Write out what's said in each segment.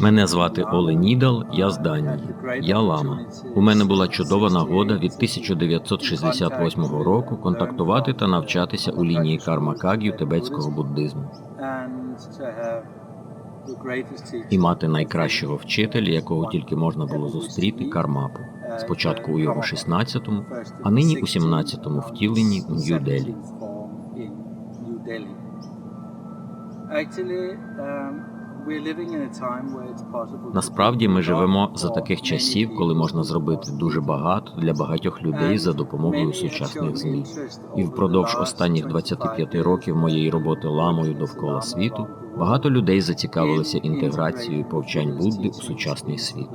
Мене звати Оле Нідал, я з Данії. Я лама. У мене була чудова нагода від 1968 року контактувати та навчатися у лінії кармакагів тибетського буддизму і мати найкращого вчителя, якого тільки можна було зустріти, кармапу. Спочатку у його 16-му, а нині у 17-му втіленні у Нью-Делі. Насправді ми живемо за таких часів, коли можна зробити дуже багато для багатьох людей за допомогою сучасних ЗМІ. І впродовж останніх 25 років моєї роботи ламою довкола світу багато людей зацікавилися інтеграцією повчань Будди у сучасний світ.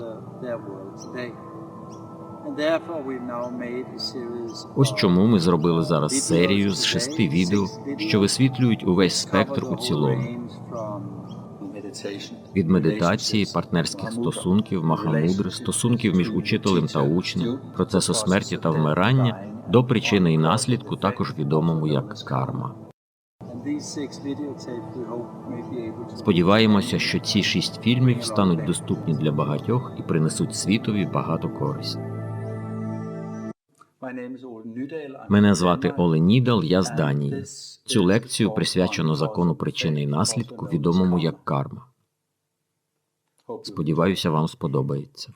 Ось чому ми зробили зараз серію з шести відео, що висвітлюють увесь спектр у цілому від медитації, партнерських стосунків, махамудри, стосунків між учителем та учнем, процесу смерті та вмирання до причини і наслідку, також відомому як карма. Сподіваємося, що ці шість фільмів стануть доступні для багатьох і принесуть світові багато користі. Мене звати Оле Нідал, я з Данії. Цю лекцію присвячено закону причини і наслідку, відомому як карма. Сподіваюся, вам сподобається.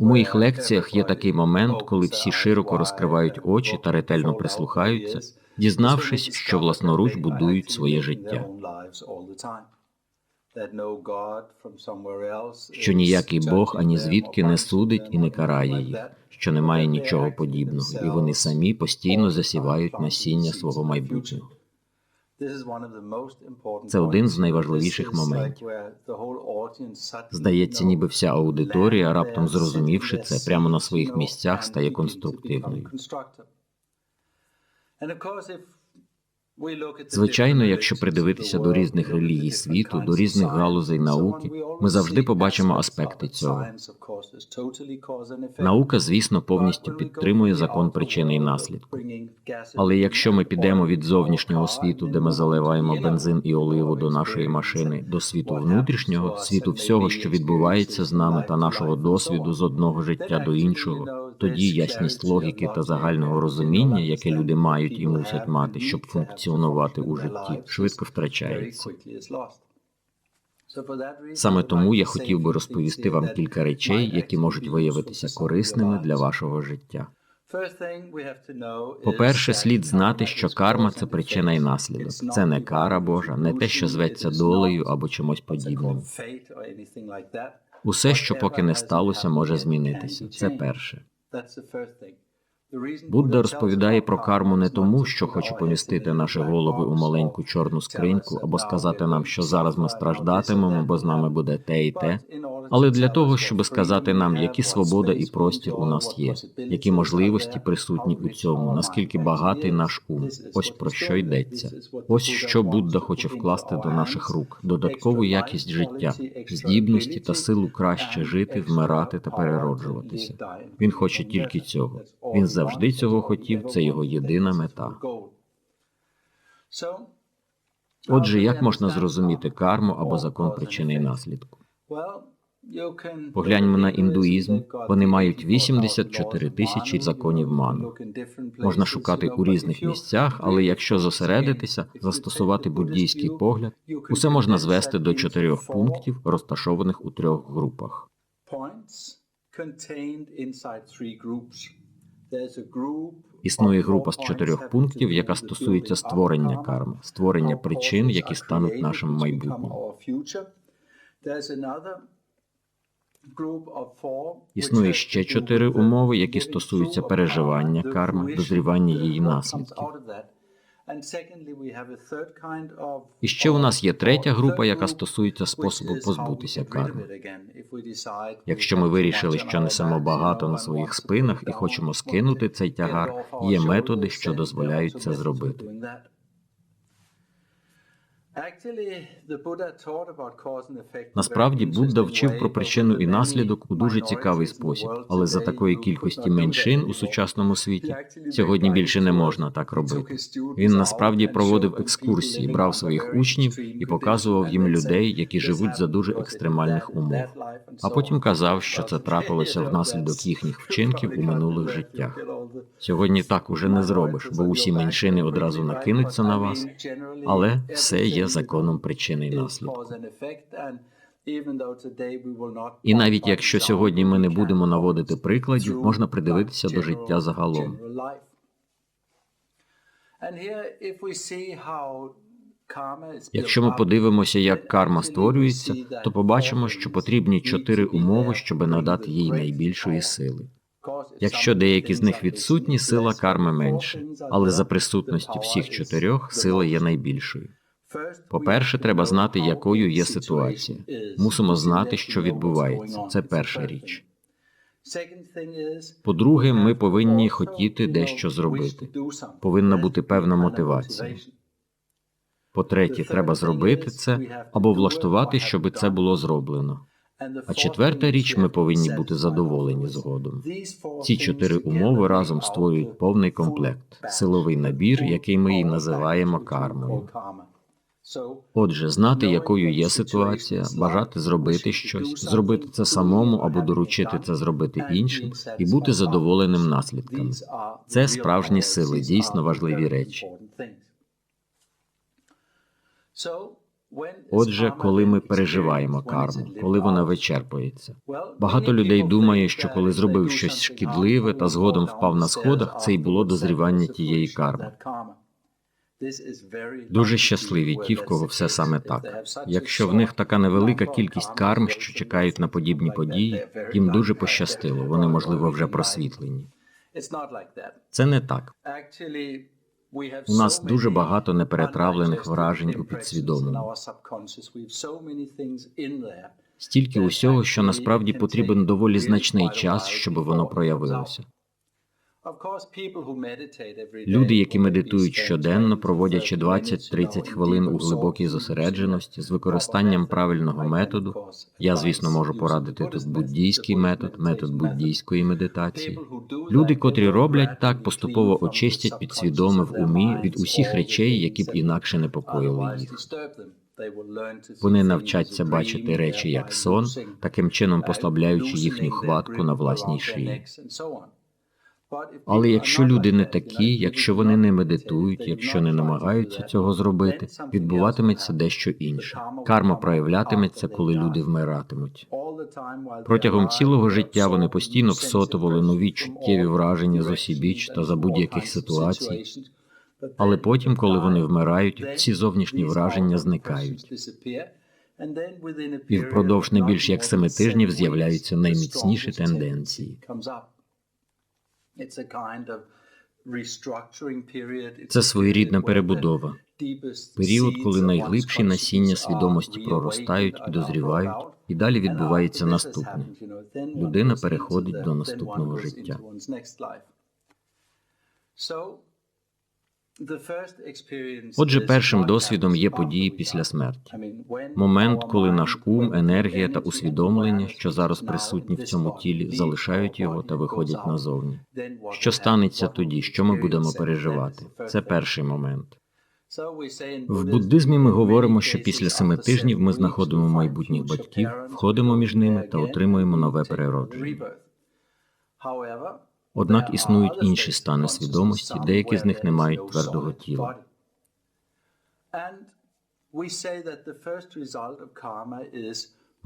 У моїх лекціях є такий момент, коли всі широко розкривають очі та ретельно прислухаються, дізнавшись, що власноруч будують своє життя. Що ніякий Бог ані звідки не судить і не карає їх, що немає нічого подібного, і вони самі постійно засівають насіння свого майбутнього. Це один з найважливіших моментів. Здається, ніби вся аудиторія, раптом зрозумівши це, прямо на своїх місцях стає конструктивною. Звичайно, якщо придивитися до різних релігій світу, до різних галузей науки, ми завжди побачимо аспекти цього. Наука, звісно, повністю підтримує закон причини і наслідку. Але якщо ми підемо від зовнішнього світу, де ми заливаємо бензин і оливу до нашої машини, до світу внутрішнього, світу всього, що відбувається з нами та нашого досвіду з одного життя до іншого, тоді ясність логіки та загального розуміння, яке люди мають і мусять мати, щоб функціонувати у житті, швидко втрачається. Саме тому я хотів би розповісти вам кілька речей, які можуть виявитися корисними для вашого життя. По-перше, слід знати, що карма це причина і наслідок. Це не кара Божа, не те, що зветься долею або чимось подібним. Усе, що поки не сталося, може змінитися. Це перше. Будда розповідає про карму не тому, що хоче помістити наші голови у маленьку чорну скриньку або сказати нам, що зараз ми страждатимемо, бо з нами буде те і те, але для того, щоб сказати нам, які свобода і простір у нас є, які можливості присутні у цьому, наскільки багатий наш ум. Ось про що йдеться. Ось що Будда хоче вкласти до наших рук: додаткову якість життя, здібності та силу краще жити, вмирати та перероджуватися. Він хоче тільки цього. Він завжди цього хотів. Це його єдина мета. Отже, як можна зрозуміти карму або закон причини і наслідку? Погляньмо на індуїзм. Вони мають 84 тисячі законів мани. Можна шукати у різних місцях, але якщо зосередитися, застосувати буддійський погляд, усе можна звести до чотирьох пунктів, розташованих у трьох групах. Існує група з чотирьох пунктів, яка стосується створення карми, створення причин, які стануть нашим майбутнім. Існує ще чотири умови, які стосуються переживання карми, дозрівання її наслідків. І ще у нас є третя група, яка стосується способу позбутися карми. Якщо ми вирішили, що несемо багато на своїх спинах і хочемо скинути цей тягар, є методи, що дозволяють це зробити. Насправді Будда вчив про причину і наслідок у дуже цікавий спосіб, але за такої кількості меншин у сучасному світі сьогодні більше не можна так робити. Він насправді проводив екскурсії, брав своїх учнів і показував їм людей, які живуть за дуже екстремальних умов. А потім казав, що це трапилося внаслідок їхніх вчинків у минулих життях. Сьогодні так уже не зробиш, бо усі меншини одразу накинуться на вас, але все є законом причини і наслідку. І навіть якщо сьогодні ми не будемо наводити прикладів, можна придивитися до життя загалом. Якщо ми подивимося, як карма створюється, то побачимо, що потрібні чотири умови, щоб надати їй найбільшої сили. Якщо деякі з них відсутні, сила карми менше, але за присутності всіх чотирьох сила є найбільшою. По-перше, треба знати, якою є ситуація. Мусимо знати, що відбувається. Це перша річ. По-друге, ми повинні хотіти дещо зробити. Повинна бути певна мотивація. По-третє, треба зробити це або влаштувати, щоб це було зроблено. А четверта річ, ми повинні бути задоволені згодом. Ці чотири умови разом створюють повний комплект, силовий набір, який ми і називаємо кармою. Отже, знати, якою є ситуація, бажати зробити щось, зробити це самому або доручити це зробити іншим, і бути задоволеним наслідками. Це справжні сили, дійсно важливі речі. Отже, коли ми переживаємо карму, коли вона вичерпується, багато людей думає, що коли зробив щось шкідливе та згодом впав на сходах, це й було дозрівання тієї карми. Дуже щасливі ті, в кого все саме так. Якщо в них така невелика кількість карм, що чекають на подібні події, їм дуже пощастило. Вони, можливо, вже просвітлені. Це не так. У нас дуже багато неперетравлених вражень у підсвідомому. Стільки усього, що насправді потрібен доволі значний час, щоб воно проявилося. Люди, які медитують щоденно, проводячи 20-30 хвилин у глибокій зосередженості з використанням правильного методу. Я, звісно, можу порадити тут буддійський метод, метод буддійської медитації. Люди, котрі роблять так, поступово очистять підсвідоме в умі від усіх речей, які б інакше непокоїли їх. Вони навчаться бачити речі як сон, таким чином послабляючи їхню хватку на власній шиї. Але якщо люди не такі, якщо вони не медитують, якщо не намагаються цього зробити, відбуватиметься дещо інше. Карма проявлятиметься, коли люди вмиратимуть. Протягом цілого життя вони постійно всотували нові чуттєві враження з усібіч та за будь-яких ситуацій. Але потім, коли вони вмирають, ці зовнішні враження зникають. І впродовж не більш як семи тижнів з'являються найміцніші тенденції. Це своєрідна перебудова, період, коли найглибші насіння свідомості проростають і дозрівають, і далі відбувається наступне. Людина переходить до наступного життя. Отже, першим досвідом є події після смерті. Момент, коли наш ум, енергія та усвідомлення, що зараз присутні в цьому тілі, залишають його та виходять назовні. Що станеться тоді, що ми будемо переживати? Це перший момент. В буддизмі ми говоримо, що після семи тижнів ми знаходимо майбутніх батьків, входимо між ними та отримуємо нове переродження. Однак існують інші стани свідомості, деякі з них не мають твердого тіла.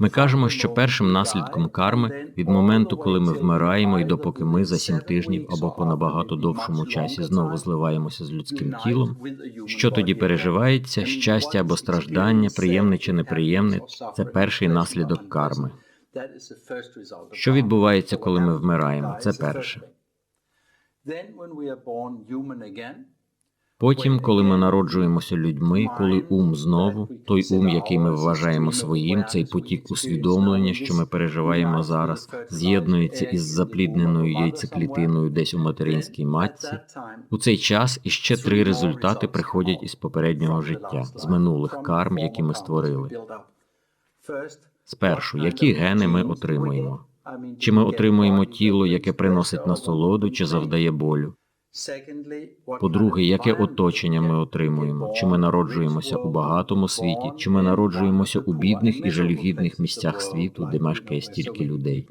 Ми кажемо, що першим наслідком карми від моменту, коли ми вмираємо, і допоки ми за сім тижнів або по набагато довшому часі знову зливаємося з людським тілом, що тоді переживається, щастя або страждання, приємне чи неприємне, це перший наслідок карми. Що відбувається, коли ми вмираємо? Це перше. Потім, коли ми народжуємося людьми, коли ум знову, той ум, який ми вважаємо своїм, цей потік усвідомлення, що ми переживаємо зараз, з'єднується із заплідненою яйцеклітиною десь у материнській матці. У цей час іще три результати приходять із попереднього життя, з минулих карм, які ми створили. Спершу, які гени ми отримуємо? Чи ми отримуємо тіло, яке приносить насолоду, чи завдає болю? По-друге, яке оточення ми отримуємо? Чи ми народжуємося у багатому світі, чи ми народжуємося у бідних і жалюгідних місцях світу, де мешкає стільки людей?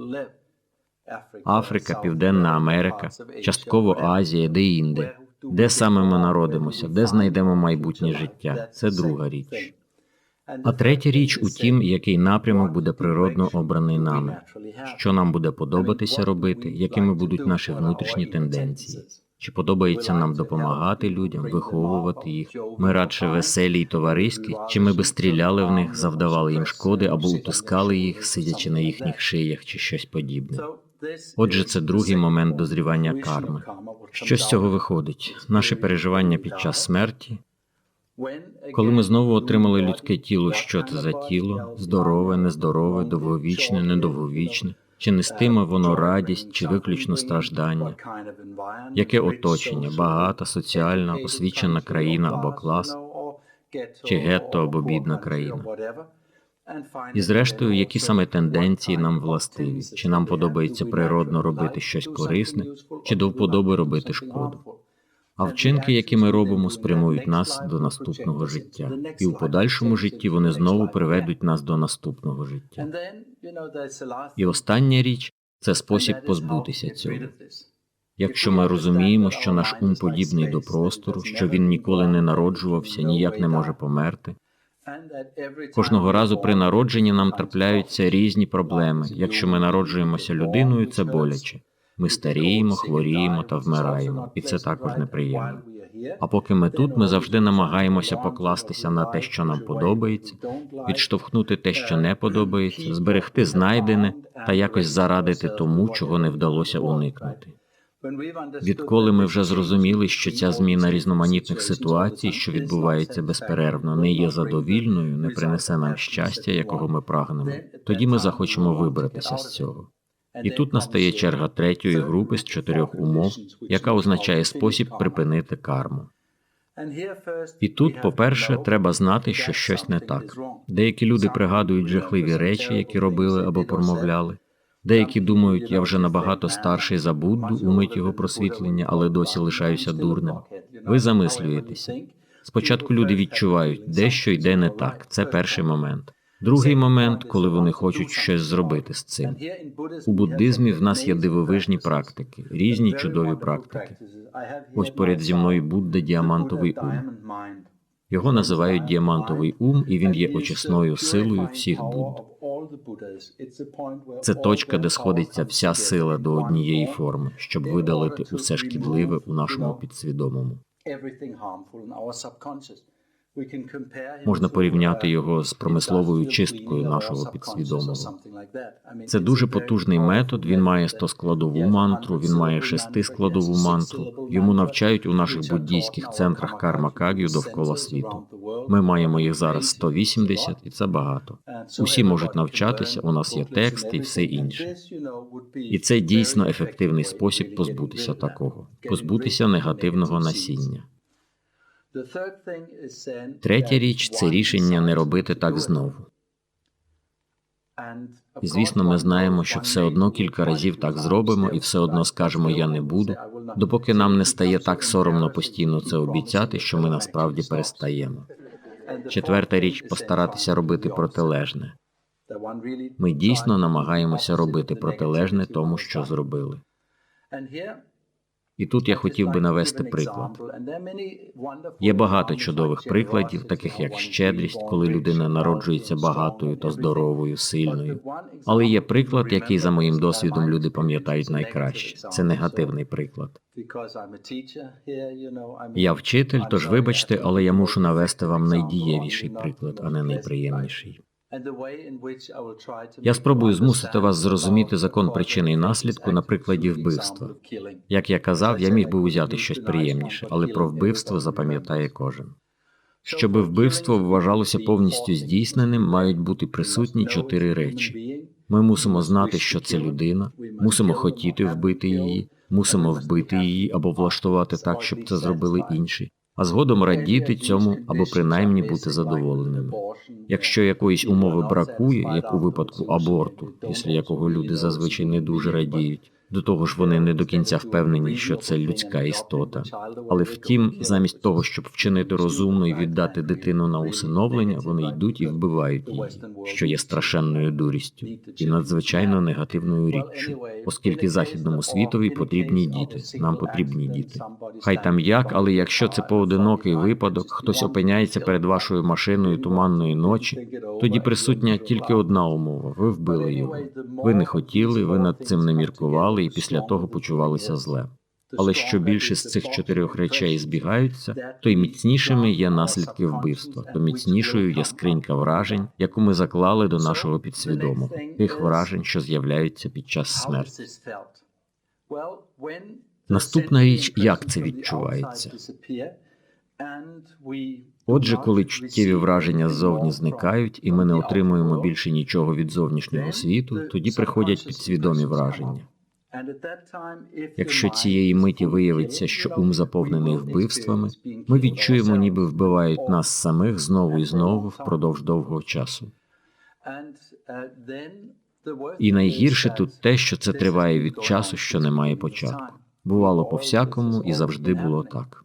Африка, Південна Америка, частково Азія, де інде. Де саме ми народимося, де знайдемо майбутнє життя? Це друга річ. А третя річ у тім, який напрямок буде природно обраний нами, що нам буде подобатися робити, якими будуть наші внутрішні тенденції. Чи подобається нам допомагати людям, виховувати їх? Ми радше веселі й товариські, чи ми би стріляли в них, завдавали їм шкоди або утискали їх, сидячи на їхніх шиях чи щось подібне. Отже, це другий момент дозрівання карми. Що з цього виходить? Наші переживання під час смерті, коли ми знову отримали людське тіло, що це за тіло? Здорове, нездорове, довговічне, недовговічне? Чи нестиме воно радість, чи виключно страждання? Яке оточення, багата, соціальна, освічена країна або клас, чи гетто або бідна країна? І зрештою, які саме тенденції нам властиві? Чи нам подобається природно робити щось корисне, чи до вподоби робити шкоду? А вчинки, які ми робимо, спрямують нас до наступного життя, і у подальшому житті вони знову приведуть нас до наступного життя. І остання річ це спосіб позбутися цього. Якщо ми розуміємо, що наш ум подібний до простору, що він ніколи не народжувався, ніяк не може померти. Кожного разу при народженні нам трапляються різні проблеми. Якщо ми народжуємося людиною, це боляче. Ми старіємо, хворіємо та вмираємо, і це також неприємно. А поки ми тут, ми завжди намагаємося покластися на те, що нам подобається, відштовхнути те, що не подобається, зберегти знайдене та якось зарадити тому, чого не вдалося уникнути. Відколи ми вже зрозуміли, що ця зміна різноманітних ситуацій, що відбувається безперервно, не є задовільною, не принесе нам щастя, якого ми прагнемо, тоді ми захочемо вибратися з цього. І тут настає черга третьої групи з чотирьох умов, яка означає спосіб припинити карму. І тут, по-перше, треба знати, що щось не так. Деякі люди пригадують жахливі речі, які робили або промовляли. Деякі думають, я вже набагато старший за Будду у мить його просвітлення, але досі лишаюся дурним. Ви замислюєтеся. Спочатку люди відчувають, дещо йде не так. Це перший момент. Другий момент, коли вони хочуть щось зробити з цим. У буддизмі в нас є дивовижні практики, різні чудові практики. Ось поряд зі мною Будда діамантовий ум. Його називають діамантовий ум, і він є очисною силою всіх Будд. Це точка, де сходиться вся сила до однієї форми, щоб видалити усе шкідливе у нашому підсвідомому. Можна порівняти його з промисловою чисткою нашого підсвідомого. Це дуже потужний метод. Він має 100-складову мантру, він має шестискладову мантру. Йому навчають у наших буддійських центрах карма каг'ю довкола світу. Ми маємо їх зараз 180, і це багато. Усі можуть навчатися. У нас є текст і все інше. І це дійсно ефективний спосіб позбутися такого, позбутися негативного насіння. Третя річ це рішення не робити так знову. І звісно, ми знаємо, що все одно кілька разів так зробимо, і все одно скажемо я не буду, допоки нам не стає так соромно постійно це обіцяти, що ми насправді перестаємо. Четверта річ постаратися робити протилежне. Ми дійсно намагаємося робити протилежне тому, що зробили. І тут я хотів би навести приклад. Є багато чудових прикладів, таких як щедрість, коли людина народжується багатою та здоровою, сильною. Але є приклад, який за моїм досвідом люди пам'ятають найкраще. Це негативний приклад. Я вчитель, тож вибачте, але я мушу навести вам найдієвіший приклад, а не найприємніший. Я спробую змусити вас зрозуміти закон причини і наслідку на прикладі вбивства. Як я казав, я міг би узяти щось приємніше, але про вбивство запам'ятає кожен. Щоби вбивство вважалося повністю здійсненим, мають бути присутні чотири речі. Ми мусимо знати, що це людина, мусимо хотіти вбити її, мусимо вбити її або влаштувати так, щоб це зробили інші, а згодом радіти цьому або принаймні бути задоволеними. Якщо якоїсь умови бракує, як у випадку аборту, після якого люди зазвичай не дуже радіють, до того ж вони не до кінця впевнені, що це людська істота. Але втім, замість того, щоб вчинити розумно і віддати дитину на усиновлення, вони йдуть і вбивають її, що є страшенною дурістю і надзвичайно негативною річчю, оскільки західному світові потрібні діти. Нам потрібні діти. Хай там як, але якщо це поодинокий випадок, хтось опиняється перед вашою машиною туманної ночі, тоді присутня тільки одна умова: ви вбили його. Ви не хотіли, ви над цим не міркували і після того почувалися зле. Але що більше з цих чотирьох речей збігаються, то й міцнішими є наслідки вбивства, то міцнішою є скринька вражень, яку ми заклали до нашого підсвідомого, тих вражень, що з'являються під час смерті. Наступна річ, як це відчувається. Отже, коли чуттєві враження ззовні зникають, і ми не отримуємо більше нічого від зовнішнього світу, тоді приходять підсвідомі враження. Якщо цієї миті виявиться, що ум заповнений вбивствами, ми відчуємо, ніби вбивають нас самих знову і знову впродовж довгого часу. І найгірше тут те, що це триває від часу, що немає початку. Бувало по-всякому і завжди було так.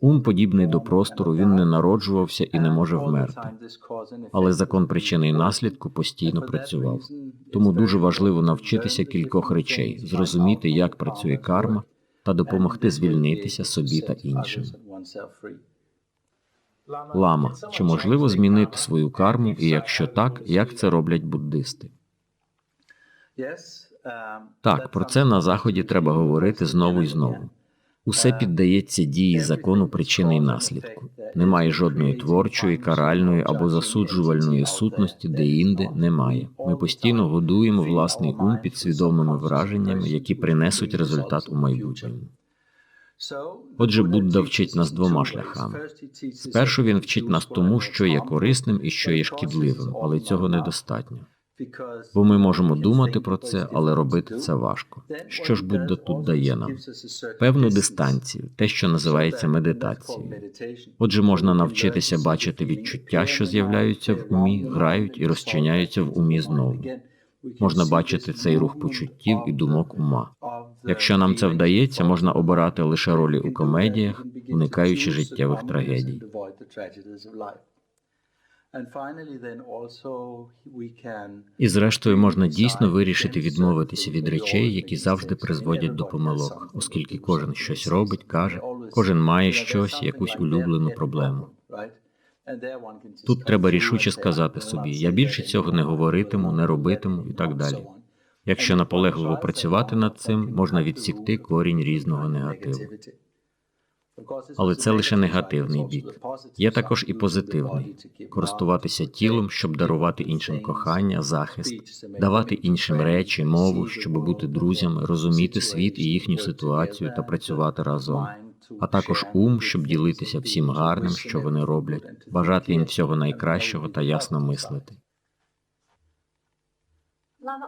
Ум подібний до простору, він не народжувався і не може вмерти. Але закон причини і наслідку постійно працював. Тому дуже важливо навчитися кількох речей, зрозуміти, як працює карма, та допомогти звільнитися собі та іншим. Лама, чи можливо змінити свою карму, і якщо так, як це роблять буддисти? Так, про це на заході треба говорити знову і знову. Усе піддається дії закону причини і наслідку. Немає жодної творчої, каральної або засуджувальної сутності, де інде немає. Ми постійно годуємо власний ум підсвідомими враженнями, які принесуть результат у майбутньому. Отже, Будда вчить нас двома шляхами. Спершу він вчить нас тому, що є корисним і що є шкідливим, але цього недостатньо. Бо ми можемо думати про це, але робити це важко. Що ж Будда тут дає нам? Певну дистанцію, те, що називається медитацією. Отже, можна навчитися бачити відчуття, що з'являються в умі, грають і розчиняються в умі знову. Можна бачити цей рух почуттів і думок ума. Якщо нам це вдається, можна обирати лише ролі у комедіях, уникаючи життєвих трагедій. І зрештою можна дійсно вирішити відмовитися від речей, які завжди призводять до помилок, оскільки кожен щось робить, каже, кожен має щось, якусь улюблену проблему. Тут треба рішуче сказати собі: я більше цього не говоритиму, не робитиму і так далі. Якщо наполегливо працювати над цим, можна відсікти корінь різного негативу. Але це лише негативний бік. Є також і позитивний користуватися тілом, щоб дарувати іншим кохання, захист, давати іншим речі, мову, щоб бути друзями, розуміти світ і їхню ситуацію та працювати разом. А також ум, щоб ділитися всім гарним, що вони роблять, бажати їм всього найкращого та ясно мислити.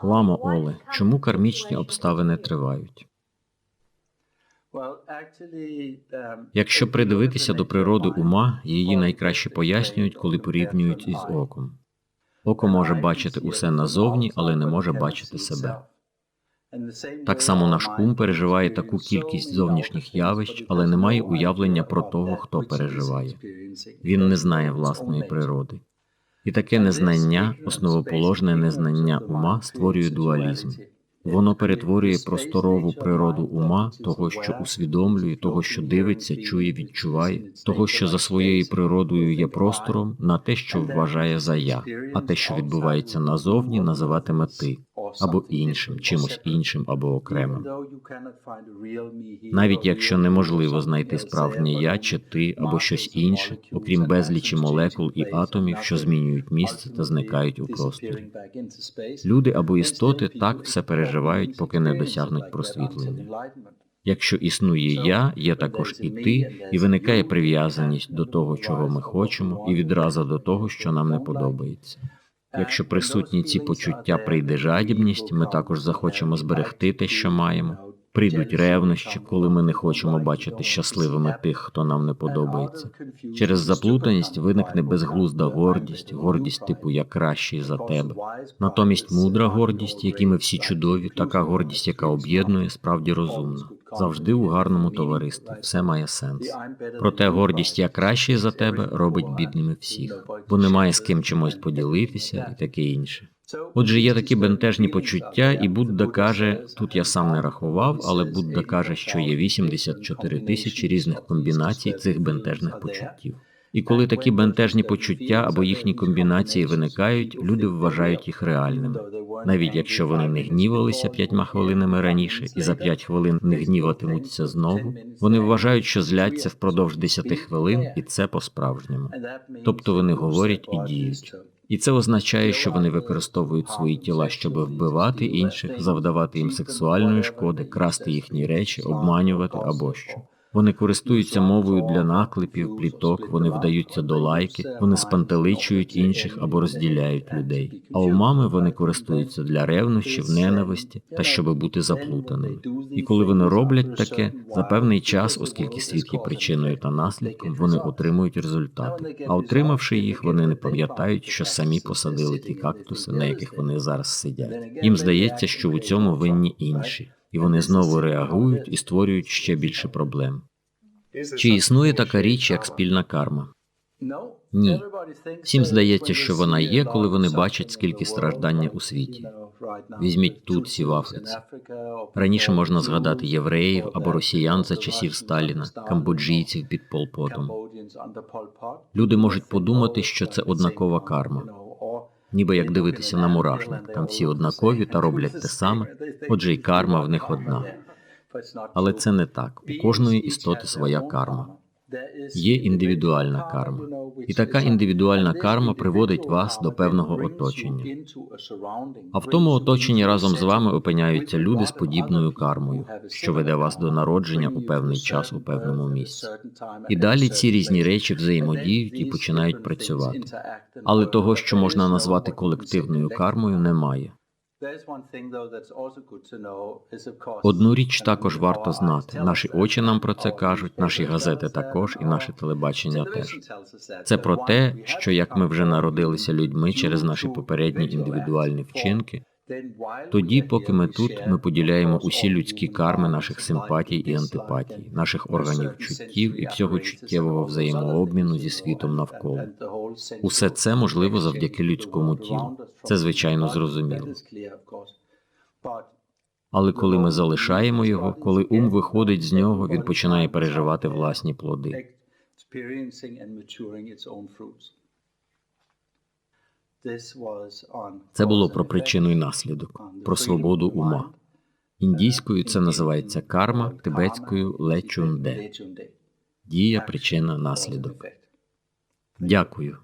Ламо Оле, чому кармічні обставини тривають? Якщо придивитися до природи ума, її найкраще пояснюють, коли порівнюють із оком. Око може бачити усе назовні, але не може бачити себе. Так само наш ум переживає таку кількість зовнішніх явищ, але не має уявлення про того, хто переживає. Він не знає власної природи. І таке незнання, основоположне незнання ума, створює дуалізм. Воно перетворює просторову природу ума, того, що усвідомлює, того, що дивиться, чує, відчуває, того, що за своєю природою є простором, на те, що вважає за я, а те, що відбувається назовні, називатиме ти. Або іншим, чимось іншим або окремим. Навіть якщо неможливо знайти справжнє я чи ти або щось інше, окрім безлічі молекул і атомів, що змінюють місце та зникають у просторі. Люди або істоти так все переживають, поки не досягнуть просвітлення. Якщо існує я, є також і ти, і виникає прив'язаність до того, чого ми хочемо, і відразу до того, що нам не подобається. Якщо присутні ці почуття прийде жадібність, ми також захочемо зберегти те, що маємо. Прийдуть ревнощі, коли ми не хочемо бачити щасливими тих, хто нам не подобається. Через заплутаність виникне безглузда гордість, гордість типу я кращий за тебе. Натомість мудра гордість, які ми всі чудові, така гордість, яка об'єднує, справді розумна. Завжди у гарному товаристві все має сенс. Проте гордість я кращий за тебе робить бідними всіх, бо немає з ким чимось поділитися і таке інше. Отже, є такі бентежні почуття, і Будда каже, тут я сам не рахував, але Будда каже, що є 84 тисячі різних комбінацій цих бентежних почуттів. І коли такі бентежні почуття або їхні комбінації виникають, люди вважають їх реальними. Навіть якщо вони не гнівалися п'ятьма хвилинами раніше і за п'ять хвилин не гніватимуться знову, вони вважають, що зляться впродовж 10 хвилин, і це по-справжньому. Тобто вони говорять і діють. І це означає, що вони використовують свої тіла, щоб вбивати інших, завдавати їм сексуальної шкоди, красти їхні речі, обманювати або що. Вони користуються мовою для наклепів, пліток, вони вдаються до лайки, вони спантеличують інших або розділяють людей. А умами вони користуються для ревнощів, ненависті та щоб бути заплутаними. І коли вони роблять таке, за певний час, оскільки світ є причиною та наслідком, вони отримують результати. А отримавши їх, вони не пам'ятають, що самі посадили ті кактуси, на яких вони зараз сидять. Їм здається, що у цьому винні інші, і вони знову реагують і створюють ще більше проблем. Чи існує така річ, як спільна карма? Ні. Всім здається, що вона є, коли вони бачать, скільки страждання у світі. Візьміть Тутсі в Африці. Раніше можна згадати євреїв або росіян за часів Сталіна, камбоджійців під Полпотом. Люди можуть подумати, що це однакова карма, ніби як дивитися на мурашник. Там всі однакові та роблять те саме. Отже, й карма в них одна. Але це не так. У кожної істоти своя карма. Є індивідуальна карма. І така індивідуальна карма приводить вас до певного оточення. А в тому оточенні разом з вами опиняються люди з подібною кармою, що веде вас до народження у певний час у певному місці. І далі ці різні речі взаємодіють і починають працювати. Але того, що можна назвати колективною кармою, немає. Одну річ також варто знати. Наші очі нам про це кажуть, наші газети також, і наше телебачення теж. Це про те, що як ми вже народилися людьми через наші попередні індивідуальні вчинки, тоді, поки ми тут, ми поділяємо усі людські карми наших симпатій і антипатій, наших органів чуттів і всього чуттєвого взаємообміну зі світом навколо. Усе це можливо завдяки людському тілу. Це звичайно зрозуміло. Але коли ми залишаємо його, коли ум виходить з нього, він починає переживати власні плоди. Це було про причину і наслідок, про свободу ума. Індійською це називається карма, тибетською лечунде. Дія, причина, наслідок. Дякую.